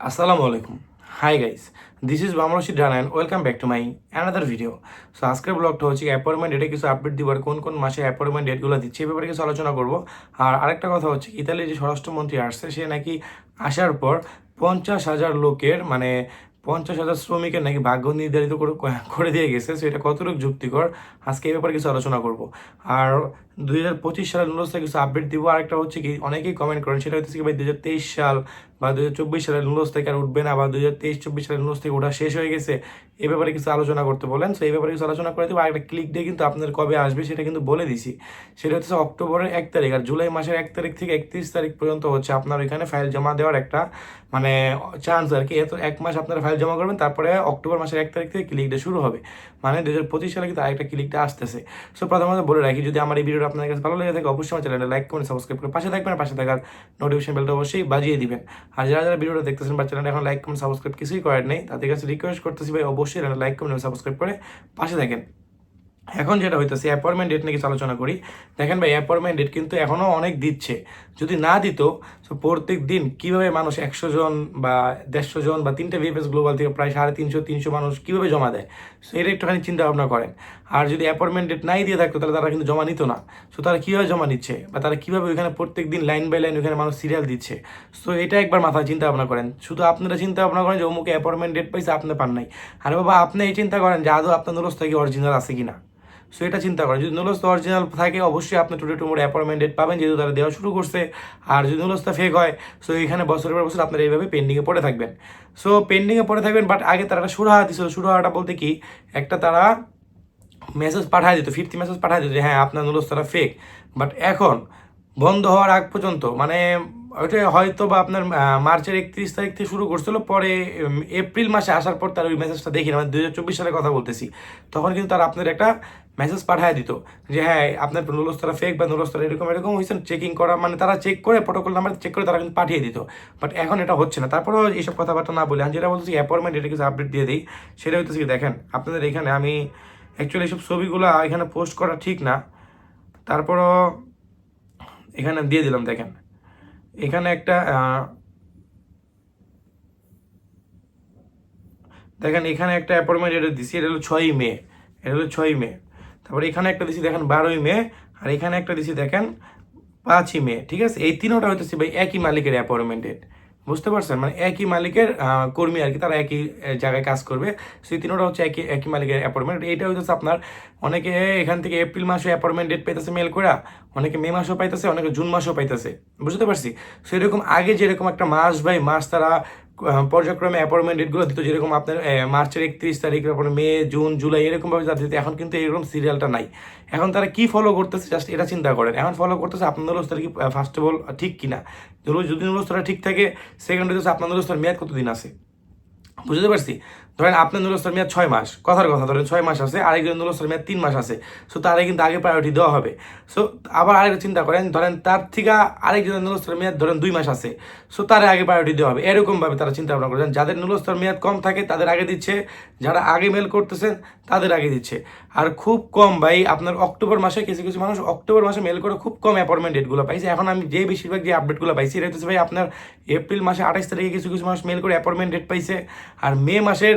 আসসালামু আলাইকুম। Hi guys this is বামরশিদ Rana and welcome back to my another video so আজকের ব্লগটা হচ্ছে অ্যাপয়েন্টমেন্ট ডেটে কিছু আপডেট দিব আর কোন কোন মাসে অ্যাপয়েন্টমেন্ট ডেটগুলো দিচ্ছে, এই ব্যাপারে কিছু আলোচনা করব। আর আরেকটা কথা হচ্ছে ইতালির যে স্বরাষ্ট্রমন্ত্রী আসছে, সে নাকি আসার পর পঞ্চাশ হাজার লোকের মানে পঞ্চাশ হাজার শ্রমিকের নাকি ভাগ্য নির্ধারিত করে করে দিয়ে গেছে। সো এটা কতটুকু যুক্তিকর? আজকে এই ব্যাপারে কিছু আলোচনা করব। আর দুই হাজার পঁচিশ সালের নুলসে কিছু আপডেট দিব। আরেকটা হচ্ছে কি, অনেকেই কমেন্ট করেন, সেটা হচ্ছে কি ভাই, দুই হাজার তেইশ সাল বা দু হাজার চব্বিশ সালের নুলস থেকে আর উঠবে না বা দু হাজার তেইশ চব্বিশ সালের নুলস থেকে ওঠা শেষ হয়ে গেছে, এ ব্যাপারে কিছু আলোচনা করতে বলেন। সো এই ব্যাপারে কিছু আলোচনা করে দেবো। আরেকটা ক্লিক দিয়ে কিন্তু আপনাদের কবে আসবে সেটা কিন্তু বলে দিছি। সেটা হচ্ছে অক্টোবরের এক তারিখ আর জুলাই মাসের এক তারিখ থেকে একত্রিশ তারিখ পর্যন্ত হচ্ছে আপনার এখানে ফাইল জমা দেওয়ার একটা মানে চান্স আর কি। এত, এক মাস আপনারা ফাইল জমা করবেন, তারপরে অক্টোবর মাসের এক তারিখ থেকে ক্লিকটা শুরু হবে। মানে দু হাজার পঁচিশ সালে কিন্তু আরেকটা ক্লিকটা আসতেছে। সো প্রথমত বলে রাখি, যদি আমার এই ভিডিওটা আপনাদের কাছে ভালো লেগে থাকে, অবশ্যই আমার চ্যানেলটা লাইক করুন সাবস্ক্রাইব করে পাশে থাকবেন পাশে থাকার নোটিফিকেশন বেলটা অবশ্যই বাজিয়ে দিবেন। আর যারা যারা ভিডিওটা দেখতেছেন বা চ্যানেলটা এখন লাইক করুন সাবস্ক্রাইব কিছুই করার নেই, তাদের কাছে রিকোয়েস্ট করতেছি ভাই, অবশ্যই এটা লাইক করুন সাবস্ক্রাইব করে পাশে থাকেন। এখন যেটা হইতেছে অ্যাপয়েন্টমেন্ট ডেট নিয়ে কিছু আলোচনা করি। দেখেন ভাই অ্যাপয়েন্টমেন্ট ডেট কিন্তু এখনও অনেক দিচ্ছে। যদি না দিত, তো প্রত্যেক দিন কীভাবে মানুষ একশো জন বা দেড়শো জন বা তিনটে ভিএফএস গ্লোবাল থেকে প্রায় সাড়ে তিনশো তিনশো মানুষ কীভাবে জমা দেয়? সো এটা একটুখানি চিন্তা ভাবনা করেন। আর যদি অ্যাপয়েন্টমেন্ট ডেট নাই দিয়ে থাকতো, তাহলে তারা কিন্তু জমা নিত না। সো তারা কীভাবে জমা নিচ্ছে? বা তারা কীভাবে ওইখানে প্রত্যেক দিন লাইন বাই লাইন ওইখানে মানুষ সিরিয়াল দিচ্ছে? সো এটা একবার মাথায় চিন্তা ভাবনা করেন। শুধু আপনারা চিন্তা ভাবনা করেন যে, অমুকে অ্যাপয়েন্টমেন্ট ডেট পাইছে, আপনি পান নাই। আর বাবা, আপনি এই চিন্তা করেন যে, আদৌ আপনার নুরস থেকে অরিজিনাল আছে কিনা? সো এটা চিন্তা করেন। যদি নুলসটা অরিজিনাল থাকে, অবশ্যই আপনি টুডে টুমোর অ্যাপয়েন্টমেন্ট ডেট পাবেন, যেহেতু তারা দেওয়া শুরু করছে। আর যদি নুলসটা ফেক হয় সো এখানে বছরের পর বছর আপনারা এইভাবে পেন্ডিংয়ে পড়ে থাকবেন। সো পেন্ডিংয়ে পড়ে থাকবেন বাট আগে তারা একটা সুরাহা দিছিল। সুরাহাটা বলতে কি, একটা তারা মেসেজ পাঠায় দিত, ফিফটি মেসেজ পাঠায় দিত যে হ্যাঁ আপনার নুলসটা ফেক বাট এখন বন্ধ হওয়ার আগ পর্যন্ত মানে ওইটা হয়তো বা আপনার মার্চের একত্রিশ তারিখ থেকে শুরু করছিল, পরে এপ্রিল মাসে আসার পর তার ওই মেসেজটা দেখি না মানে দুই হাজার চব্বিশ সালের কথা বলতেছি। তখন কিন্তু তার আপনার একটা মেসেজ পাঠায় দিত, যে হ্যাঁ আপনার নুলস্তরা ফেক বা নুলস্তরা এরকম এরকম হয়েছে চেকিং করা মানে তারা চেক করে প্রোটোকল নাম্বার চেক করে তারা কিন্তু পাঠিয়ে দিত। বাট এখন এটা হচ্ছে না। তারপরেও এইসব কথাবার্তা না বলে আমি যেটা বলতেছি অ্যাপয়েন্টমেন্ট এটা কিছু আপডেট দিয়ে দিই। সেটা হচ্ছে কি, দেখেন, আপনাদের এখানে আমি অ্যাকচুয়ালি এইসব ছবিগুলো এখানে পোস্ট করা ঠিক না। তারপরও এখানে দিয়ে দিলাম, দেখেন। এখানে একটা দেখেন, এখানে একটা অ্যাপয়েন্টমেন্ট এটা দিছি, এটা হলো ছয়ই মে, এটা হলো ছয়ই মে। তারপরে এখানে একটা দিছি, দেখেন, বারোই মে, আর এখানে একটা দিছি, দেখেন, পাঁচই মে, ঠিক আছে? এই তিনোটা হইতেছে ভাই একই মালিকের অ্যাপয়েন্টমেন্ট ডেট বুঝতে পারছেন? মানে একই মালিকের কর্মী আর কি, তারা একই জায়গায় কাজ করবে। সেই তিনোটা হচ্ছে একই একই মালিকের অ্যাপয়েন্টমেন্ট এইটা হচ্ছে আপনার, অনেকে এখান থেকে এপ্রিল মাসে অ্যাপয়েন্টমেন্ট ডেট পাইতেছে মেল করে অনেকে মে মাসও পাইতেছে, অনেকে জুন মাসও পাইতেছে। বুঝতে পারছি? সেরকম আগে যেরকম একটা মাস বাই মাস তারা পর্যায়ক্রমে অ্যাপয়েন্টমেন্ট ডেটগুলো দিত যেরকম আপনার মার্চের একত্রিশ তারিখ, তারপরে মে, জুন, জুলাই, এরকমভাবে তারা দিতে। এখন কিন্তু এরকম সিরিয়ালটা নাই। এখন তারা কি ফলো করতেছে জাস্ট এটা চিন্তা করেন। এখন ফলো করতেছে আপনাদের নুলস্তরা কি ফার্স্ট অফ অল ঠিক কিনা? যদি অবস্থাটা ঠিক থাকে। সেকেন্ড হচ্ছে আপনাদের নুলস্তরার মেয়াদ কতদিন আছে? বুঝতে পারছি? ধরেন আপনার নুলস্তর মেয়াদ ছয় মাস, কথার কথা, ধরেন ছয় মাস আছে, আরেকজন নুলস্তর মেয়াদ তিন মাস আছে। সো তারে কিন্তু আগে প্রায়োরিটি দেওয়া হবে। সো আবার আরেকটা চিন্তা করেন, ধরেন তার থেকে আরেকজনের নুলস্তর মেয়াদ ধরেন দুই মাস আছে। সো তারে আগে প্রায়োরিটি দেওয়া হবে। এরকমভাবে তারা চিন্তা ভাবনা করেন যাদের নুলস্তর মেয়াদ কম থাকে, তাদের আগে দিচ্ছে। যারা আগে মেল করতেছেন, তাদের আগে দিচ্ছে। আর খুব কম ভাই, আপনার অক্টোবর মাসে কিছু কিছু মানুষ অক্টোবর মাসে মেল করে খুব কম অ্যাপয়েন্টমেন্ট ডেটগুলো পাইছে। এখন আমি যে বেশিরভাগ যে আপডেটগুলো পাইছি, এটা হচ্ছে ভাই আপনার এপ্রিল মাসে আঠাশ তারিখে কিছু কিছু মানুষ মেল করে অ্যাপয়েন্টমেন্ট ডেট পাইছে। আর মে মাসের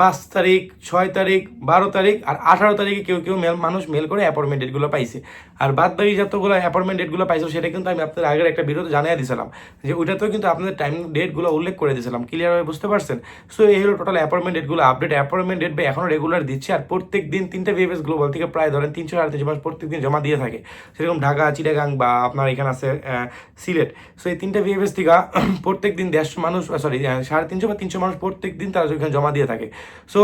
পাঁচ তারিখ, ছয় তারিখ, বারো তারিখ আর আঠারো তারিখে কেউ কেউ মেল মানুষ মেল করে অ্যাপয়েন্টমেন্ট ডেটগুলো পাইছে। আর বাদ বাকি যতগুলো অ্যাপয়েন্টমেন্ট ডেটগুলো পাইছে, সেটা কিন্তু আমি আপনাদের আগের একটা ভিডিওতে জানিয়ে দিয়েছিলাম যে ওইটাতেও কিন্তু আপনাদের টাইম ডেটগুলো উল্লেখ করে দিয়েছিলাম ক্লিয়ারভাবে বুঝতে পারছেন? সো এই হলো টোটাল অ্যাপয়েন্টমেন্ট ডেটগুলো আপডেট অ্যাপয়েন্টমেন্ট ডেট বা এখনও রেগুলার দিচ্ছে আর প্রত্যেক দিন তিনটে ভিএফএস গ্লোবাল থেকে প্রায় ধরেন তিনশো সাড়ে তিনশো মাস প্রত্যেক দিন জমা দিয়ে থাকে। সেরকম ঢাকা, চিটাগাং বা আপনার এখানে আছে সিলেট। সো এই তিনটে ভিএফএস থেকে প্রত্যেক দিন দেড়শো মানুষ সরি সাড়ে তিনশো বা তিনশো মানুষ প্রত্যেক দিন তারা ওইখানে জমা দিয়ে থাকে। সো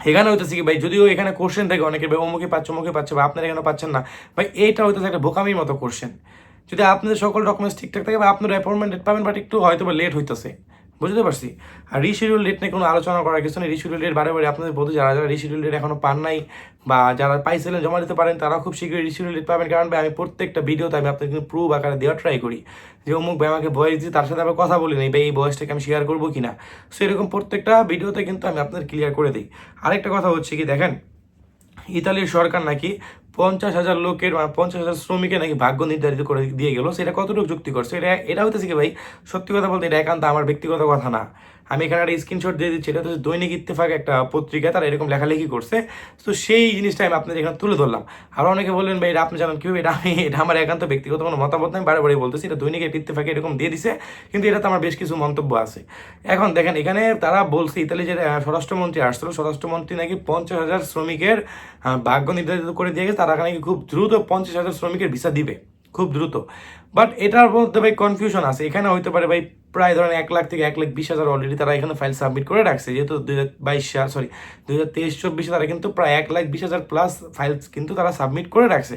এখানে হইতেছে কি ভাই, যদিও এখানে কোশ্চেন থাকে অনেকে ভাই, অমুকে পাচ্ছে অমুকে পাচ্ছে বা আপনারা এখানে পাচ্ছেন না? ভাই, এইটা হইতেছে একটা বোকামির মতো কোশ্চেন যদি আপনাদের সকল ডকুমেন্টস ঠিকঠাক থাকে বা আপনার অ্যাপয়েন্টমেন্ট পাবেন বাট একটু হয়তো বা লেট হইতেছে। বুঝতে পারছি। আর রিশিডিউল ডেট নিয়ে কোনো আলোচনা করার কিছু নেই। রিশিডিউল ডেট বারে বারে আপনাদের বলতে যারা যারা রিশিডিউল ডেট এখনও পান নাই বা যারা পাইছিলেন জমা দিতে পারেন তারা খুব শীঘ্রই রিশিডিউল ডেট পাবেন। কারণ আমি প্রত্যেকটা ভিডিওতে আমি আপনাদের কিন্তু প্রুভ আকারে দেওয়ার ট্রাই করি। যে অমুক ভাই আমাকে ভয়েস দিচ্ছে, তার সাথে আবার কথা বলি নাই। ভাই, এই বয়সটাকে আমি শেয়ার করব কিনা? সো এরকম প্রত্যেকটা ভিডিওতে কিন্তু আমি আপনাদের ক্লিয়ার করে দিই। আরেকটা কথা হচ্ছে কি, দেখেন, ইতালির সরকার নাকি পঞ্চাশ হাজার লোকের পঞ্চাশ হাজার শ্রমিকের নাকি ভাগ্য নির্ধারিত করে দিয়ে গেল, সেটা কতটুকু যুক্তি করছে? এটা এটা হইতেছে কি ভাই, সত্যি কথা বলতে এটা একান্ত আমার ব্যক্তিগত কথা না। আমি এখানে একটা স্ক্রিনশট দিয়ে দিচ্ছি, এটা হচ্ছে দৈনিক ইত্তেফাক একটা পত্রিকা, তারা এরকম লেখালেখি করছে। তো সেই জিনিসটা আমি আপনাদের এখানে তুলে ধরলাম। আর অনেকে বললেন, ভাই, এটা আপনি জানেন কীভাবে? এটা আমি, এটা আমার একান্ত ব্যক্তিগত কোনো মতামত বারে বারে বলতেছি, এটা দৈনিক ইত্তেফাকে এরকম দিয়ে দিছে, কিন্তু এটা তো আমার বেশ কিছু মন্তব্য আছে। এখন দেখেন, এখানে তারা বলছে ইতালি যে স্বরাষ্ট্রমন্ত্রী আসছিল, স্বরাষ্ট্রমন্ত্রী নাকি পঞ্চাশ হাজার শ্রমিকের ভাগ্য নির্ধারিত করে দিয়ে গেছে তারা নাকি খুব দ্রুত পঞ্চাশ হাজার শ্রমিকের ভিসা দিবে। খুব দ্রুত। বাট এটার মধ্যে ভাই কনফিউশন আছে। এখানে হইতে পারে ভাই প্রায় ধরেন এক লাখ থেকে এক লাখ বিশ হাজার অলরেডি তারা এখানে ফাইল সাবমিট করে রাখছে। যেহেতু দুই হাজার বাইশ সরি দুই হাজার তেইশ, চব্বিশে তারা কিন্তু প্রায় এক লাখ বিশ হাজার প্লাস ফাইল কিন্তু তারা সাবমিট করে রাখছে।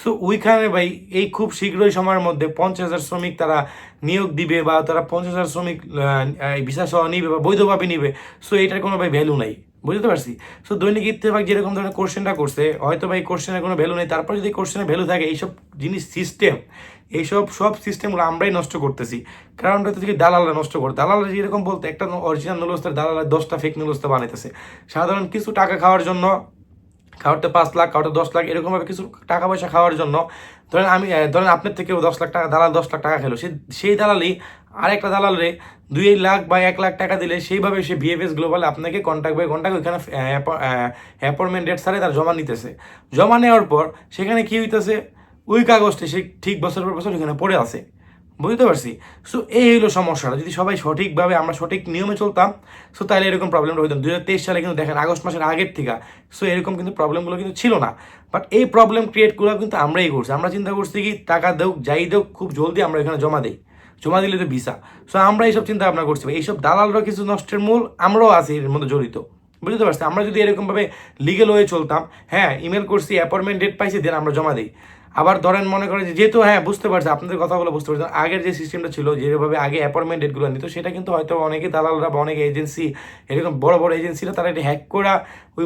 সো ওইখানে ভাই এই খুব শীঘ্রই সময়ের মধ্যে পঞ্চাশ হাজার শ্রমিক তারা নিয়োগ দিবে বা তারা পঞ্চাশ হাজার শ্রমিক ভিসা সহ নিবে বা বৈধভাবে নিবে। সো এটার কোনো ভাই ভ্যালু নাই। বুঝতে পারছি? সো দৈনিক ইত্তেফাক যেরকম ধরনের কোশ্চেনটা করছে, হয়তো ভাই কোশ্চেনের কোনো ভ্যালু নেই, তারপর যদি কোশ্চেনের ভ্যালু থাকে, এইসব জিনিস সিস্টেম এইসব সব সিস্টেমগুলো আমরাই নষ্ট করতেছি। কারণ হচ্ছে কি দালালরা নষ্ট করে, দালালরা যেরকম বলতে, একটা অরিজিনাল নুলস্তার দালালরা দশটা ফেক নুলস্তা বানাইতেছে। সাধারণ কিছু টাকা খাওয়ার জন্য কাউতে পাঁচ লাখ কাউতে দশ লাখ, এরকমভাবে কিছু টাকা পয়সা খাওয়ার জন্য, ধরেন আমি ধরেন আপনার থেকেও দশ লাখ টাকা, দালাল দশ লাখ টাকা খেলো, সে, সেই দালালই আরেকটা দালালরে দুই লাখ বা এক লাখ টাকা দিলে সেইভাবে সে ভিএফএস গ্লোবাল আপনাকে কন্ট্যাক্ট বাই কন্ট্যাক্ট ওইখানে অ্যাপয়েন্টমেন্ট ডেট সারে তার জমা নিতেছে। জমা নেওয়ার পর সেখানে কী হইতেছে? ওই কাগজটা সে ঠিক বছর পর বছর ওইখানে পড়ে আছে। বুঝতে পারছি? সো এই হলো সমস্যাটা। যদি সবাই সঠিকভাবে আমরা সঠিক নিয়মে চলতাম সো তাহলে এরকম প্রবলেমটা হইতো। দু সালে কিন্তু দেখেন, আগস্ট মাসের আগের থেকে। সো এরকম কিন্তু প্রবলেমগুলো কিন্তু ছিল না। বাট এই প্রবলেম ক্রিয়েট করা কিন্তু আমরাই করছি। আমরা চিন্তা করছি কি, টাকা দেও যাই দেও খুব জলদি আমরা এখানে জমা দিই। জমা দিলে তো ভিসা। সো আমরা এইসব চিন্তা ভাবনা করছি এইসব দালালরা কিছু নষ্টের মূল, আমরাও আছি এর মধ্যে জড়িত। বুঝতে পারছি আমরা যদি এরকমভাবে লিগেল হয়ে চলতাম হ্যাঁ ইমেল করছি অ্যাপয়েন্টমেন্ট ডেট পাইছি দেন আমরা জমা দিই। আবার ধরেন মনে করেন যে, যেহেতু হ্যাঁ বুঝতে পারছি আপনাদের কথাগুলো বুঝতে পারছি আগের যে সিস্টেমটা ছিল, যেভাবে আগে অ্যাপয়েন্টমেন্ট ডেটগুলো নিত, সেটা কিন্তু হয়তো অনেকে দালালরা বা অনেক এজেন্সি এরকম বড় বড় এজেন্সিরা তারা এটা হ্যাক করা, ওই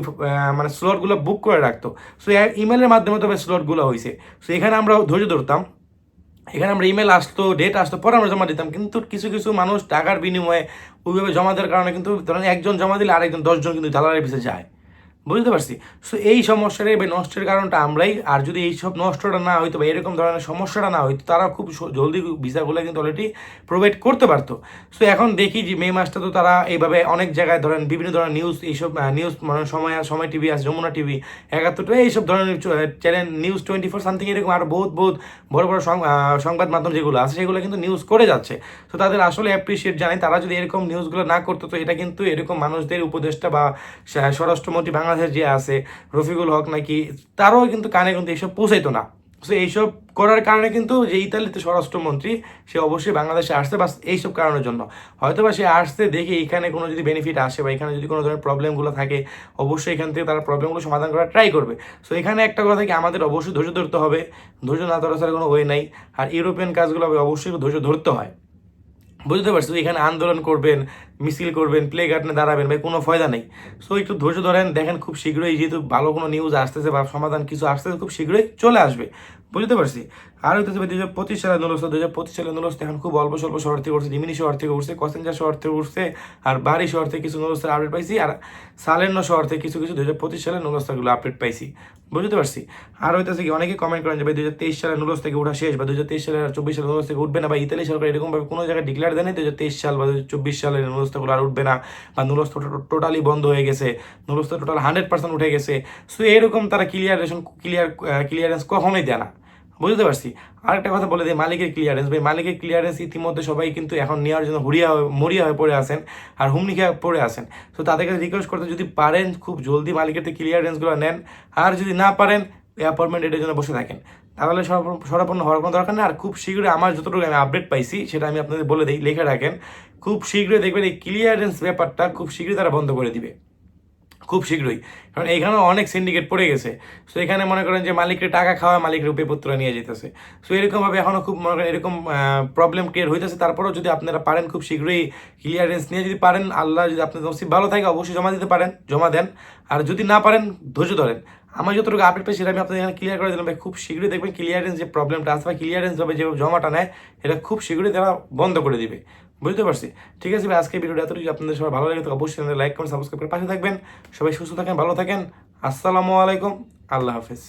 মানে স্লটগুলো বুক করে রাখতো। সো ইমেলের মাধ্যমে তবে স্লটগুলো হয়েছে সো এখানে আমরা ধৈর্য ধরতাম। এখানে আমরা ইমেল আসতো ডেট আসতো, পরে আমরা জমা দিতাম। কিন্তু কিছু কিছু মানুষ টাকার বিনিময়ে ওইভাবে জমা দেওয়ার কারণে কিন্তু ধরেন একজন জমা দিলে আরেকজন, দশজন কিন্তু দালালের পিছিয়ে যায়। বুঝতে পারছি? সো এই সমস্যাটা বা নষ্টের কারণটা আমরাই, আর যদি এই সব নষ্টটা না হইতো বা এরকম ধরনের সমস্যাটা না হইতো, তারা খুব জলদি ভিসাগুলো কিন্তু অলরেডি প্রোভাইড করতে পারতো। সো এখন দেখি যে মে মাসটা তো তারা এইভাবে অনেক জায়গায় ধরেন বিভিন্ন ধরনের নিউজ এইসব নিউজ মানে সময় সময় টিভি আছে, যমুনা টিভি একাত্তরটা এইসব ধরনের channel news twenty four something এরকম আর বহুত বহুত বড় বড় সংবাদ মাধ্যম যেগুলো আছে, সেগুলো কিন্তু নিউজ করে যাচ্ছে। তো তাদের আসলে অ্যাপ্রিসিয়েট জানাই, তারা যদি এরকম নিউজগুলো না করতো, তো এটা কিন্তু এরকম মানুষদের উপদেষ্টা বা স্বরাষ্ট্রমন্ত্রী বাংলাদেশ যে আছে, রফিকুল হক নাকি, তারও কিন্তু কানে কিন্তু এইসব পৌঁছাইতো না। সো এইসব করার কারণে কিন্তু যে ইতালিতে স্বরাষ্ট্রমন্ত্রী, সে অবশ্যই বাংলাদেশে আসছে, বাস এইসব কারণের জন্য। হয়তো বা সে আসতে দেখে এখানে কোনো যদি বেনিফিট আসে বা এখানে যদি কোনো ধরনের প্রবলেমগুলো থাকে, অবশ্যই এখান থেকে তারা প্রবলেমগুলো সমাধান করার ট্রাই করবে। সো এখানে একটা কথা কি, আমাদের অবশ্যই ধৈর্য ধরতে হবে। ধৈর্য না ধরা কোনো ওয়ে নাই। আর ইউরোপিয়ান কাজগুলো অবশ্যই ধৈর্য ধরতে হয়। বুঝতে পারছি এখানে আন্দোলন করবেন মিছিল করবেন প্লে গার্ডনে দাঁড়াবেন, ভাই, কোনো ফয়দা নেই। সো একটু ধৈর্য ধরেন, দেখেন খুব শীঘ্রই যেহেতু ভালো কোনো নিউজ আসতেছে বা সমাধান কিছু আসতেছে, খুব শীঘ্রই চলে আসবে। বুঝতে পারছি? আর হইতেছে দুই হাজার পঁচিশ সালের নুলস্ত দুই হাজার পঁচিশ সালে নুলস্ত এখন খুব অল্প স্বল্প শহর থেকে উঠছে জিমিনি শহর থেকে উঠছে কসেঞ্জার শহর থেকে উঠছে, আর বাড়ি শহর থেকে কিছু নুলস্তের আপডেট পাইছি, আর সালেন্য শহর থেকে কিছু কিছু দুই হাজার পঁচিশ সালের নুলস্তাগুলো আপডেট পাইছি। বুঝতে পারছি? আর হইতেছে কি, অনেকে কমেন্ট করেন যে ভাই দুই হাজার তেইশ সালে নুলস থেকে উঠা শেষ বা দুই হাজার তেইশ সালে চব্বিশ সালে নুলস থেকে উঠবে না, বা ইতালি সরকার এরকমভাবে কোনো জায়গায় ডিক্লেয়ার দেয়নি দুই হাজার তেইশ সাল বা দুই হাজার চব্বিশ সালের নুলস্তাগুলো আর উঠবে না, বা নুলস টোটালি বন্ধ হয়ে গেছে, নুলস্তা টোটাল হান্ড্রেড পার্সেন্ট উঠে গেছে। সো এরকম তারা ক্লিয়ারেশন ক্লিয়ার ক্লিয়ারেন্স কখনোই দেয় না। বুঝতে পারছি? আরেকটা কথা বলে দিই, মালিকের ক্লিয়ারেন্স ভাই, মালিকের ক্লিয়ারেন্স ইতিমধ্যে সবাই কিন্তু এখন নেওয়ার জন্য হুড়িয়া মরিয়া হয়ে পড়ে আছেন আর হুমনি খেয়ে পড়ে আছেন। তো তাদের কাছে রিকোয়েস্ট করতে যদি পারেন, খুব জলদি মালিকের ক্লিয়ারেন্সগুলো নেন। আর যদি না পারেন অ্যাপয়েন্টমেন্ট এটার জন্য বসে থাকেন। তাহলে সরাপ- সরাপন্ন হওয়ার কোনো দরকার নেই। আর খুব শীঘ্রই আমার যতটুকু আমি আপডেট পাইছি, সেটা আমি আপনাদের বলে দিই, লেখা রাখেন। খুব শীঘ্রই দেখবেন এই ক্লিয়ারেন্স ব্যাপারটা খুব শীঘ্রই তারা বন্ধ করে দিবে। খুব শীঘ্রই। কারণ এখানে অনেক সিন্ডিকেট পড়ে গেছে। সো এখানে মনে করেন যে মালিকের টাকা খাওয়া মালিকের উপেপত্র নিয়ে যেতেছে। সো এরকমভাবে এখনও খুব মনে করেন এরকম প্রবলেম ক্রিয়েট হইতেছে। তারপরেও যদি আপনারা পারেন, খুব শীঘ্রই ক্লিয়ারেন্স নিয়ে যদি পারেন, আল্লাহ যদি আপনাদের ভালো থাকে, অবশ্যই জমা দিতে পারেন, জমা দেন। আর যদি না পারেন, ধৈর্য ধরেন। আমার যতটুকু আপডেট পেয়েছি, সেটা আমি আপনাদের এখানে ক্লিয়ার করে দিলাম ভাই। খুব শীঘ্রই দেখবেন ক্লিয়ারেন্স যে প্রবলেমটা আসবে ক্লিয়ারেন্স হবে, যে জমাটা নেয় এটা খুব শীঘ্রই তারা বন্ধ করে দিবে। বুঝতে পারছি? ঠিক আছে ভাই, আজকে ভিডিওটা এতটুকু আপনাদের সবাই ভালো লাগে তো অবশ্যই লাইক কমেন্ট সাবস্ক্রাইব করে পাশে থাকবেন। সবাই সুস্থ থাকেন, ভালো থাকেন। আসসালামু আলাইকুম, আল্লাহ হাফেজ।